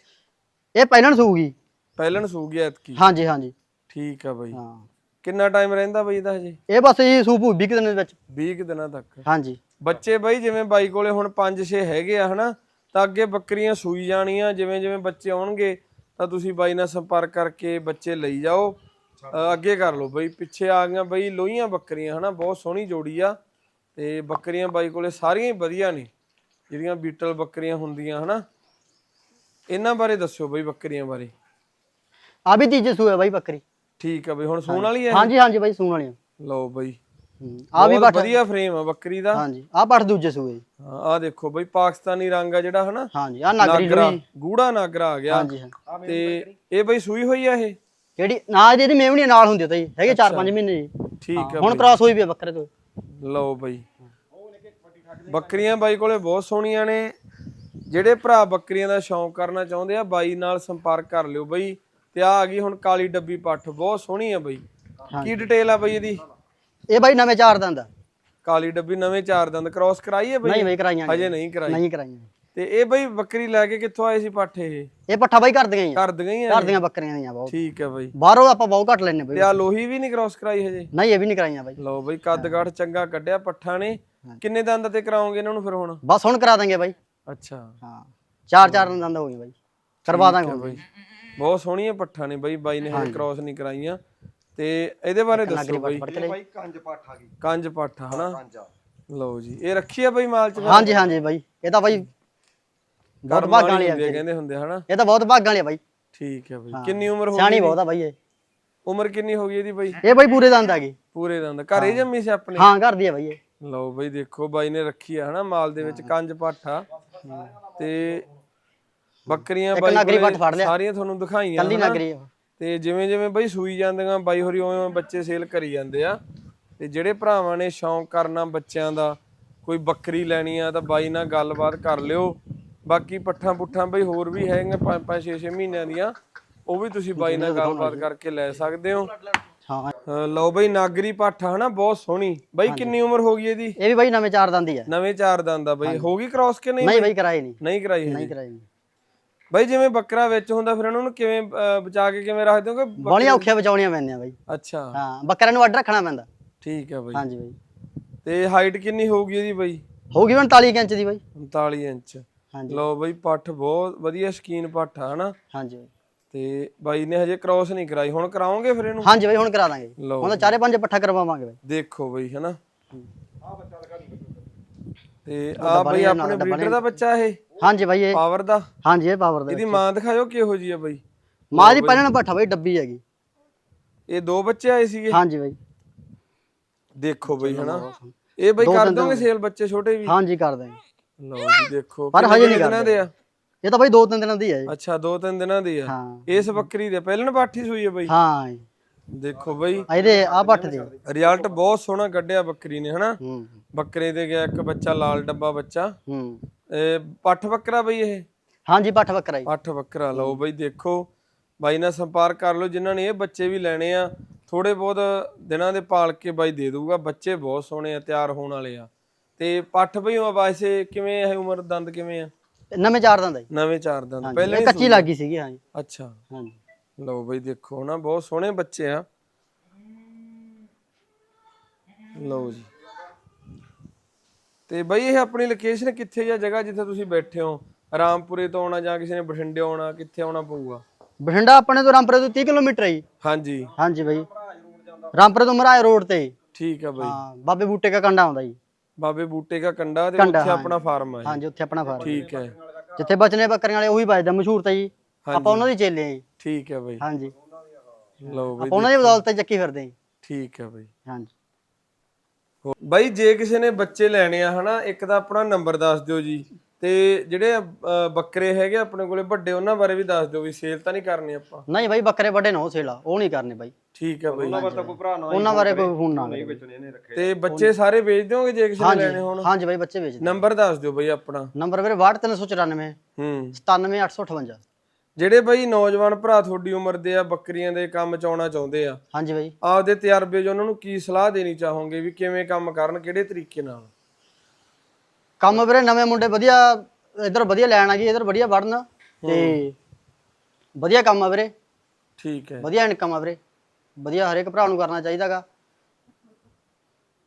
ਇਹ ਪਹਿਲਾਂ ਸੂਗੀ। ਪਹਿਲਣ ਸੂ ਗਿਆ ਐਤਕੀ? ਹਾਂਜੀ ਹਾਂਜੀ। ਠੀਕ ਆ ਬਈ। ਹਾਂ। ਕਿੰਨਾ ਟਾਈਮ ਰਹਿੰਦਾ ਬਈ ਇਹਦਾ ਹਜੇ? ਇਹ ਬਸ ਜੀ ਸੂਪ ਹੋਈ 20 ਦਿਨਾਂ ਦੇ ਵਿੱਚ। 20 ਕੁ ਦਿਨਾਂ ਤੱਕ। ਹਾਂਜੀ। ਬੱਚੇ ਬਈ ਜਿਵੇਂ ਬਾਈ ਕੋਲੇ ਹੁਣ 5-6 ਹੈਗੇ ਆ ਹਨਾ ਤਾਂ ਅੱਗੇ ਬੱਕਰੀਆਂ ਸੂਈ ਜਾਣੀਆਂ ਜਿਵੇਂ ਜਿਵੇਂ ਬੱਚੇ ਆਉਣਗੇ ਤਾਂ ਤੁਸੀਂ ਬਾਈ ਨਾਲ ਸੰਪਰਕ ਕਰਕੇ ਬੱਚੇ ਲਈ ਜਾਓ। ਅੱਗੇ ਕਰ ਲਓ ਬਈ ਪਿੱਛੇ ਆ ਗਈਆਂ ਬਈ ਲੋਹੀਆਂ ਬੱਕਰੀਆਂ ਹਨਾ ਬਹੁਤ ਸੋਹਣੀ ਜੋੜੀ ਆ। ਤੇ ਬੱਕਰੀਆਂ ਬਾਈ ਕੋਲੇ ਸਾਰੀਆਂ ਹੀ ਵਧੀਆ ਨੇ ਜਿਹੜੀਆਂ ਬੀਟਲ ਬੱਕਰੀਆਂ ਹੁੰਦੀਆਂ ਹਨਾ। ਇਹਨਾਂ ਬਾਰੇ ਦੱਸਿਓ ਬਈ ਬੱਕਰੀਆਂ ਬਾਰੇ। ਆ ਵੀ ਤੀਜੇ ਸੂਏ ਬਾਈ ਬੱਕਰੀ। ਠੀਕ ਆ ਬਈ ਹੁਣ ਸੂਣ ਵਾਲੀ ਹੈ ਹਾਂਜੀ ਹਾਂਜੀ ਬਾਈ ਸੂਣ ਵਾਲੀਆਂ ਲਓ ਬਈ। ਆ ਵੀ ਬਹੁਤ ਪੱਠ ਵਧੀਆ ਫਰੇਮ ਆ ਬੱਕਰੀ ਦਾ। ਹਾਂਜੀ ਆ ਪੱਠ ਦੂਜੇ ਸੂਏ ਜੀ। ਆ ਦੇਖੋ ਬਈ ਪਾਕਿਸਤਾਨੀ ਰੰਗ ਆ ਜਿਹੜਾ ਹਨਾ? ਹਾਂਜੀ ਆ ਨਾਗਰੀ ਨਾਗਰਾ ਲੋਈ ਗੂੜਾ ਨਾਗਰਾ ਆ ਗਿਆ। ਹਾਂਜੀ ਹਾਂ ਤੇ ਇਹ ਬਈ ਸੂਈ ਹੋਈ ਆ ਇਹ? ਕਿਹੜੀ ਨਾ ਇਹਦੀ ਮੇਵਣੀ ਨਾਲ ਹੁੰਦੀ ਤਾਂ ਜੀ। ਹੈਗੇ 4-5 ਮਹੀਨੇ ਜੀ। ਠੀਕ ਆ ਹੁਣ ਕ੍ਰਾਸ ਹੋਈ ਵੀ ਆ ਬੱਕਰੇ ਤੋਂ। ਲਓ ਬਈ। ਬੱਕਰੀਆਂ ਬਾਈ ਕੋਲੇ ਬਹੁਤ ਸੋਹਣੀਆਂ ਨੇ। ਜਿਹੜੇ ਭਰਾ ਬੱਕਰੀਆਂ ਦਾ ਸ਼ੌਂਕ ਕਰਨਾ ਚਾਹੁੰਦੇ ਆ ਬਾਈ ਨਾਲ ਸੰਪਰਕ ਕਰ ਲਿਓ ਬਈ। ਤੇ ਆ ਆ ਗਈ ਹੁਣ ਕਾਲੀ ਡੱਬੀ ਪੱਠ। ਬਹੁਤ ਸੋਹਣੀ ਆ ਬਈ। ਕੀ ਡਿਟੇਲ ਆ ਬਈ ਇਹਦੀ? ਇਹ ਬਾਈ ਨਵੇਂ ਚਾਰ ਦੰਦ ਆ। ਕਾਲੀ ਡੱਬੀ ਨਵੇਂ ਚਾਰ ਦੰਦ ਕ੍ਰਾਸ ਕਰਾਈ ਹੈ ਬਈ? ਨਹੀਂ ਬਾਈ ਕਰਾਈਆਂ ਨੀ। ਹਜੇ ਨਹੀਂ ਕਰਾਈ। ਨਹੀਂ ਕਰਾਈਆਂ ਤੇ ਇਹ ਬਈ ਬੱਕਰੀ ਲੈ ਕੇ ਕਿੱਥੋਂ ਆਏ ਸੀ ਪੱਠ ਇਹ? ਇਹ ਪੱਠਾ ਬਾਈ ਕਰਦੀਆਂ ਹੀ ਆ। ਆ ਕਰਦੀਆਂ ਬੱਕਰੀਆਂ ਦੀਆਂ ਬਹੁਤ। ਠੀਕ ਹੈ ਬਈ। ਬਾਹਰੋਂ ਆਪਾਂ ਬਹੁਤ ਘੱਟ ਲੈਨੇ ਤੇ ਬਾਈ। ਆ ਲੋਹੀ ਵੀ ਨਹੀਂ ਕ੍ਰਾਸ ਕਰਾਈ ਹਜੇ? ਨਹੀਂ ਇਹ ਵੀ ਨਹੀਂ ਕਰਾਈਆਂ ਬਾਈ। ਲਓ ਬਈ ਕੱਦ ਕਾਠ ਚੰਗਾ ਕੱਢਿਆ ਪੱਠਾ ਨੇ। ਕਿੰਨੇ ਦੰਦ ਤੇ ਕਰਾਉਂਗੇ ਇਹਨਾਂ ਨੂੰ ਫਿਰ ਹੁਣ? ਬਸ ਹੁਣ ਕਰਾ ਦਾਂਗੇ ਬਾਈ। ਅੱਛਾ। ਹਾਂ। ਚਾਰ ਚਾਰ ਦੰਦ ਹੋ ਗਏ ਬਾਈ। ਕਰਵਾ ਦਾਂਗੇ ਹੁਣ। ਬਈ। ਬਹੁਤ ਸੋਹਣੀਆਂ ਪੱਠਾਂ ਨੇ ਬਈ ਬਾਈ ਨੇ ਹਜੇ ਕ੍ਰਾਸ ਨਹੀਂ ਕਰਾਈਆਂ। ਤੇ ਇਹਦੇ ਬਾਰੇ ਦੱਸੋ ਬਈ। ਬਾਈ ਕੰਜ ਪਾਠ ਆ ਗਈ। ਕੰਜ ਪੱਠਾ ਹਨਾ? ਕੰਜ ਲਓ ਜੀ ਇਹ ਰੱਖੀ ਆ ਬਈ ਮਾਲ ਚ ਹਾਂਜੀ ਹਾਂਜੀ ਬਾਈ। ਇਹ ਤਾਂ ਬਾਈ ਬਹੁਤ ਭਾਗਾਂ ਵਾਲੀ ਆ ਹੁੰਦੀ ਆ ਕਹਿੰਦੇ ਹੁੰਦੇ ਹਨਾ? ਇਹ ਤਾਂ ਬਹੁਤ ਭਾਗਾਂ ਵਾਲੀ ਆ ਬਾਈ। ਠੀਕ ਹੈ ਬਈ। ਕਿੰਨੀ ਉਮਰ ਹੋ ਸਿਆਣੀ ਗਈ ਬਹੁਤ ਆ ਬਾਈ ਇਹ। ਉਮਰ ਕਿੰਨੀ ਹੋ ਗਈ ਇਹਦੀ ਬਈ? ਇਹ ਬਾਈ ਪੂਰੇ ਦੰਦ ਆ ਗਈ ਪੂਰੇ ਦੰਦ। ਘਰੇ ਜੰਮੀ ਸੀ ਆਪਣੇ? ਹਾਂ ਕਰਦੀ ਆ ਬਾਈ ਇਹ। ਲਓ ਬਈ ਦੇਖੋ ਬਾਈ ਨੇ ਰੱਖੀ ਆ ਹਨਾ ਮਾਲ ਦੇ ਵਿੱਚ ਕੰਜ ਪਾਠਾ ਤੇ ਬੱਕਰੀਆਂ ਬਾਈ। ਸਾਰੀਆਂ ਤੁਹਾਨੂੰ ਦਿਖਾਈਆਂ ਕੱਲੀ। ਨਗਰੀ ਆ। ਤੇ ਜਿਵੇਂ ਜਿਵੇਂ ਬਾਈ ਸੂਈ ਜਾਂਦੀਆਂ ਬਾਈ ਹੋਰੀ ਉਵੇਂ ਉਵੇਂ ਬੱਚੇ ਸੇਲ ਕਰੀ ਜਾਂਦੇ ਆ। ਤੇ ਜਿਹੜੇ ਭਰਾਵਾਂ ਨੇ ਸ਼ੌਂਕ ਕਰਨਾ ਬੱਚਿਆਂ ਦਾ ਕੋਈ ਬੱਕਰੀ ਲੈਣੀ ਆ ਤਾਂ ਬਾਈ ਨਾਲ ਗੱਲਬਾਤ ਕਰ ਲਿਓ। ਬਾਕੀ ਪੱਠਾਂ ਪੁੱਠਾਂ ਬਈ ਹੋਰ ਵੀ ਹੈਗੀਆਂ 5 5 6 6 ਮਹੀਨਿਆਂ ਦੀਆਂ ਉਹ ਵੀ ਤੁਸੀਂ ਬਾਈ ਨਾਲ ਗੱਲਬਾਤ ਕਰਕੇ ਲੈ ਸਕਦੇ ਹੋ। ਹਾਂ। ਲਓ ਬਈ ਨਾਗਰੀ ਪਾਠਾ ਹਨਾ ਬਹੁਤ ਸੋਹਣੀ। ਬਾਈ ਕਿੰਨੀ ਉਮਰ ਹੋ ਗਈ ਇਹਦੀ? ਇਹ ਵੀ ਬਾਈ ਨਵੇਂ ਚਾਰ ਦੰਦ ਹੀ ਆ। ਨਵੇਂ ਚਾਰ ਦੰਦ ਆ ਬਈ। ਹੋ ਗਈ ਕ੍ਰਾਸ ਕਿ ਨਹੀਂ ਨਹੀਂ ਬਾਈ? ਕਰਾਈ ਨਹੀਂ। ਨਹੀਂ ਕਰਾਈ ਨਹੀਂ ਕਰਾਈ। ਬਾਈ ਜਿਵੇਂ ਬੱਕਰਾ ਵਿੱਚ ਹੁੰਦਾ ਫਿਰ ਉਹਨਾਂ ਨੂੰ ਕਿਵੇਂ ਅਹ, ਬਚਾ ਕੇ ਕਿਵੇਂ ਰੱਖਦੇ ਹੋ ਕਿ ਬ- ਬੜੀਆਂ ਔਖੀਆਂ ਬਚਾਉਣੀਆਂ ਪੈਂਦੀਆਂ ਬਾਈ। ਅੱਛਾ। ਹਾਂ ਬੱਕਰਿਆਂ ਨੂੰ ਅੱਡ ਰੱਖਣਾ ਪੈਂਦਾ। ਠੀਕ ਹੈ ਬਾਈ। ਹਾਂਜੀ ਬਾਈ। ਤੇ ਹਾਈਟ ਕਿੰਨੀ ਹੋਊਗੀ ਇਹਦੀ ਬਾਈ? ਹੋਊਗੀ 39 ਇੰਚ ਦੀ ਬਾਈ। 39 ਇੰਚ। ਹਾਂਜੀ। ਲਓ ਬਾਈ ਪੱਠ ਬਹੁਤ ਵਧੀਆ ਸ਼ਕੀਨ ਪੱਠ ਆ ਹਨਾ? ਹਾਂਜੀ ਬਾਈ। ਤੇ ਬਾਈ ਨੇ ਹਜੇ ਕ੍ਰਾਸ ਨਹੀਂ ਕਰਾਈ। ਹੁਣ ਕਰਾਓਗੇ ਫਿਰ ਇਹਨੂੰ? ਹਾਂਜੀ ਬਾਈ ਹੁਣ ਕਰਾ ਦਾਂਗੇ। ਲਓ ਹੁਣ ਤਾਂ ਚਾਰੇ ਪੰਜ ਪੱਠਾ ਕਰਵਾਵਾਂਗੇ ਬਾਈ। ਦੇਖੋ ਬਈ ਹਨਾ? ਤੇ ਆ ਬਈ ਆਪਣੇ ਬਰੀਡਰ ਦਾ ਬੱਚਾ ਇਹ? ਹਾਂਜੀ ਬਾਈ ਇਹ ਪਾਵਰ ਦਾ? ਹਾਂਜੀ ਇਹ ਪਾਵਰ ਦਾ ਇਹਦੀ ਮਾਂ ਦਿਖਾਇਓ ਕਿਹੋ ਜੀ ਆ ਬਈ? ਮਾਂ ਦੀ ਪਹਿਲਾਂ ਪੱਠਾ ਬਾਈ ਡੱਬੀ ਹੈਗੀ। ਇਹ ਦੋ ਬੱਚੇ ਆਏ ਸੀਗੇ? ਹਾਂਜੀ ਬਾਈ। ਦੇਖੋ ਬਈ ਹਨਾ? ਇਹ ਬਈ ਕਰ ਦੋਗੇ ਸੇਲ ਬੱਚੇ ਛੋਟੇ ਵੀ? ਹਾਂਜੀ ਕਰ ਦਾਂਗੇ ਲਓ ਜੀ ਦੇਖੋ। ਪਰ ਹਜੇ ਨਹੀਂ ਦਿਨਾਂ ਦੇ ਆ? ਇਹ ਤਾਂ ਬਾਈ ਦੋ ਤਿੰਨ ਦਿਨਾਂ ਦੀ ਹੈ। ਅੱਛਾ ਦੋ ਤਿੰਨ ਦਿਨਾਂ ਦੀ ਆ। ਹਾਂ। ਇਸ ਬੱਕਰੀ ਦੇ ਪਹਿਲਣ ਪਾਠੀ ਸੂਈ ਆ ਬਈ? ਹਾਂ। ਦੇਖੋ ਬਈ ਆ ਇਹਦੇ ਆ ਪੱਠ ਦੀ। ਰਿਜ਼ਲਟ ਬਹੁਤ ਸੋਹਣਾ ਕੱਢਿਆ ਬੱਕਰੀ ਨੇ ਹਨਾ? ਹੂੰ। ਬੱਕਰੇ ਦੇ ਗਿਆ ਇੱਕ ਬੱਚਾ ਲਾਲ ਡੱਬਾ ਬੱਚਾ। ਹੂੰ। ਇਹ ਪੱਠ ਬੱਕਰਾ ਬਈ ਇਹ? ਹਾਂਜੀ ਪੱਠ ਬੱਕਰਾ ਜੀ। ਪੱਠ ਬੱਕਰਾ ਲਓ ਬਈ ਦੇਖੋ। ਬਾਈ ਨਾਲ ਸੰਪਰਕ ਕਰ ਲਓ ਜਿਨ੍ਹਾਂ ਨੇ ਇਹ ਬੱਚੇ ਵੀ ਲੈਣੇ ਆ ਥੋੜੇ ਬਹੁਤ ਦਿਨਾਂ ਦੇ ਪਾਲ ਕੇ ਬਾਈ ਦੇ ਦੂਗਾ ਬੱਚੇ ਬਹੁਤ ਸੋਹਣੇ ਆ ਤਿਆਰ ਹੋਣ ਵਾਲੇ ਆ। ਤੇ ਪੱਠ ਬਈ ਉਹ ਵੈਸੇ ਕਿਵੇਂ ਹੈ ਉਮਰ ਦੰਦ ਕਿਵੇਂ ਆ? ਨਵੇਂ ਚਾਰ ਦੰਦ ਆ ਜੀ। ਨਵੇਂ ਚਾਰ ਦੰਦ। ਪਹਿਲੇ ਇਹ ਕੱਚੀ ਲੱਗੀ ਸੀਗੀ ਹਾਂਜੀ। ਅੱਛਾ। ਹਾਂਜੀ। ਲਓ ਬਈ ਦੇਖੋ ਨਾ ਬਹੁਤ ਸੋਹਣੇ ਬੱਚੇ ਆ। ਲਓ ਜੀ। ਤੇ ਬਈ ਇਹ ਆਪਣੀ ਲੋਕੇਸ਼ਨ ਕਿੱਥੇ ਜਾਂ ਜਗ੍ਹਾ ਜਿੱਥੇ ਤੁਸੀਂ ਬੈਠੇ ਹੋ? ਰਾਮਪੁਰੇ ਤੋਂ ਆਉਣਾ ਜਾਂ ਕਿਸੇ ਨੇ ਬਠਿੰਡੇ ਆਉਣਾ ਕਿੱਥੇ ਆਉਣਾ ਪਊਗਾ? ਬਠਿੰਡਾ ਆਪਣੇ ਤੋਂ ਰਾਮਪੁਰੇ ਤੋਂ 30 ਕਿਲੋਮੀਟਰ ਹੈ ਜੀ। ਹਾਂਜੀ। ਹਾਂਜੀ ਬਾਈ। ਰਾਮਪੁਰੇ ਤੋਂ ਮਰਾਏ ਰੋਡ ਤੇ। ਠੀਕ ਆ ਬਈ। ਹਾਂ ਬਾਬੇ ਬੂਟੇ ਦਾ ਕੰਡਾ ਆਉਂਦਾ ਜੀ। ਬਾਬੇ ਬੂਟੇ ਦਾ ਕੰਡਾ ਤੇ ਉੱਥੇ। ਆਪਣਾ ਫਾਰਮ ਹੈ ਹਾਂਜੀ ਉੱਥੇ ਆਪਣਾ ਫਾਰਮ। ਠੀਕ ਹੈ। ਜਿੱਥੇ ਬਚਨੇ ਬੱਕਰੀਆਂ ਵਾਲੇ ਉਹੀ ਵੱਜਦਾ ਮਸ਼ਹੂਰ ਤਾਂ ਜੀ। ਆਪਾਂ ਉਹਨਾਂ ਦੀ ਚੇਲੇ ਆ ਜੀ। ਠੀਕ ਹੈ ਬਈ। ਹਾਂਜੀ। ਲਓ ਬਈ ਆਪਾਂ ਉਹਨਾਂ ਦੀ ਬਦੌਲਤ ਤੇ ਚੱਕੀ ਫਿਰਦੇ ਜੀ। ਠੀਕ ਹੈ ਬਈ। ਹਾਂਜੀ। ਹੋ- ਬਾਈ ਜੇ ਕਿਸੇ ਨੇ ਬੱਚੇ ਲੈਣੇ ਆ ਹਨਾ ਇੱਕ ਤਾਂ ਆਪਣਾ ਨੰਬਰ ਦੱਸ ਦਿਓ ਜੀ। ਤੇ ਜਿਹੜੇ ਅ, ਬੱਕਰੇ ਹੈਗੇ ਆਪਣੇ ਕੋਲੇ ਵੱਡੇ ਉਹਨਾਂ ਬਾਰੇ ਵੀ ਦੱਸ ਦਿਓ ਵੀ ਸੇਲ ਤਾਂ ਨਹੀਂ ਕਰਨੀ ਆਪਾਂ। ਨਹੀਂ ਬਾਈ ਬੱਕਰੇ ਵੱਡੇ ਨਾ ਉਹ ਸੇਲਾ ਉਹ ਨਹੀਂ ਕਰਨੇ ਬਾਈ। ਠੀਕ ਹੈ ਬਈ। ਤਾਂ ਕੋਈ ਭਰਾ ਨਾ ਉਹਨਾਂ ਬਾਰੇ ਕੋਈ ਫੋਨ ਨਾ ਕਰੇ ਤੇ ਬੱਚੇ ਸਾਰੇ ਵੇਚ ਦਿਓਗੇ ਜੇ ਕਿਸੇ ਨੇ ਲੈਣੇ ਹੋਣ? ਹਾਂਜੀ ਬਾਈ ਬੱਚੇ ਵੇਚਦੇ ਨੰਬਰ ਦੱਸ ਦਿਓ ਬਈ ਆਪਣਾ। ਨੰਬਰ ਵੀਰੇ 62394 ਹੂੰ। 97858 ਜਿਹੜੇ ਬਈ ਨੌਜਵਾਨ ਭਰਾ ਤੁਹਾਡੀ ਉਮਰ ਦੇ ਆ ਬੱਕਰੀਆਂ ਦੇ ਕੰਮ ਚ ਆਉਣਾ ਚਾਹੁੰਦੇ ਆ ਹਾਂਜੀ ਬਾਈ। ਆਪਦੇ ਤਜਰਬੇ 'ਚ ਉਹਨਾਂ ਨੂੰ ਕੀ ਸਲਾਹ ਦੇਣੀ ਚਾਹੋਗੇ ਵੀ ਕਿਵੇਂ ਕੰਮ ਕਰਨ ਕਿਹੜੇ ਤਰੀਕੇ ਨਾਲ? ਕੰਮ ਵੀਰੇ ਨਵੇਂ ਮੁੰਡੇ ਵਧੀਆ ਇਧਰ ਵਧੀਆ ਲੈਣ ਆ ਗਈ ਇਧਰ ਵਧੀਆ ਵੜਨ ਤੇ ਵਧੀਆ ਕੰਮ ਆ ਵੀਰੇ। ਠੀਕ ਹੈ। ਵਧੀਆ ਇਨਕਮ ਆ ਵੀਰੇ। ਵਧੀਆ ਹਰੇਕ ਭਰਾ ਨੂੰ ਕਰਨਾ ਚਾਹੀਦਾਗਾ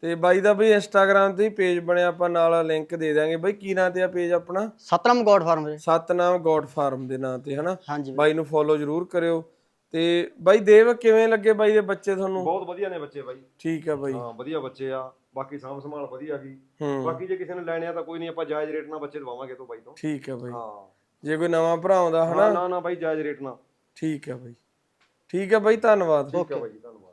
ਤੇ ਬਾਈ ਦਾ ਬਈ ਇੰਸਟਾਗ੍ਰam ਤੇ ਪੇਜ ਬਣਿਆ ਆਪਾਂ ਨਾਲ ਲਿੰਕ ਦੇ ਦਾਂਗੇ ਬਾਈ ਕੀ ਨਾਂ ਤੇ ਆ ਪੇਜ ਆਪਣਾ? ਸਤਨਾਮ ਗੋਡ ਫਾਰਮ ਵੀਰੇ। ਸਤਨਾਮ ਗੋਡ ਫਾਰਮ ਦੇ ਨਾਂ ਤੇ ਹਨਾ। ਬਾਈ ਨੂੰ ਫੋਲੋ ਜਰੂਰ ਕਰਿਓ। ਤੇ ਬਾਈ ਦੇਵ ਕਿਵੇਂ ਲੱਗੇ ਬਾਈ ਦੇ ਬੱਚੇ ਤੁਹਾਨੂੰ? ਬਹੁਤ ਵਧੀਆ ਨੇ ਬੱਚੇ ਬਾਈ। ਠੀਕ ਆ ਬਾਈ। ਹਾਂ ਵਧੀਆ ਬੱਚੇ ਆ। ਬਾਕੀ ਸਾਂਭ ਸੰਭਾਲ ਵਧੀਆ ਗਈ ਹੂੰ। ਬਾਕੀ ਜੇ ਕਿਸੇ ਨੇ ਲੈਣੇ ਆ ਤਾਂ ਕੋਈ ਨਹੀਂ ਆਪਾਂ ਜਾਇਜ਼ ਰੇਟ ਨਾਲ ਬੱਚੇ ਦਵਾਵਾਂਗੇ ਤੋਂ ਬਾਈ ਤੋਂ। ਠੀਕ ਆ ਬਾਈ। ਹਾਂ। ਜੇ ਕੋਈ ਨਵਾਂ ਭਰਾ ਆਉਂਦਾ ਹਨਾ? ਨਾ ਨਾ ਨਾ ਬਾਈ ਜਾਇਜ਼ ਰੇਟ ਨਾਲ। ਠੀਕ ਆ ਬਾਈ। ਠੀਕ ਆ ਬਾਈ ਧੰਨਵਾਦ। ਠੀਕ ਆ ਬਾਈ ਧੰਨਵਾਦ।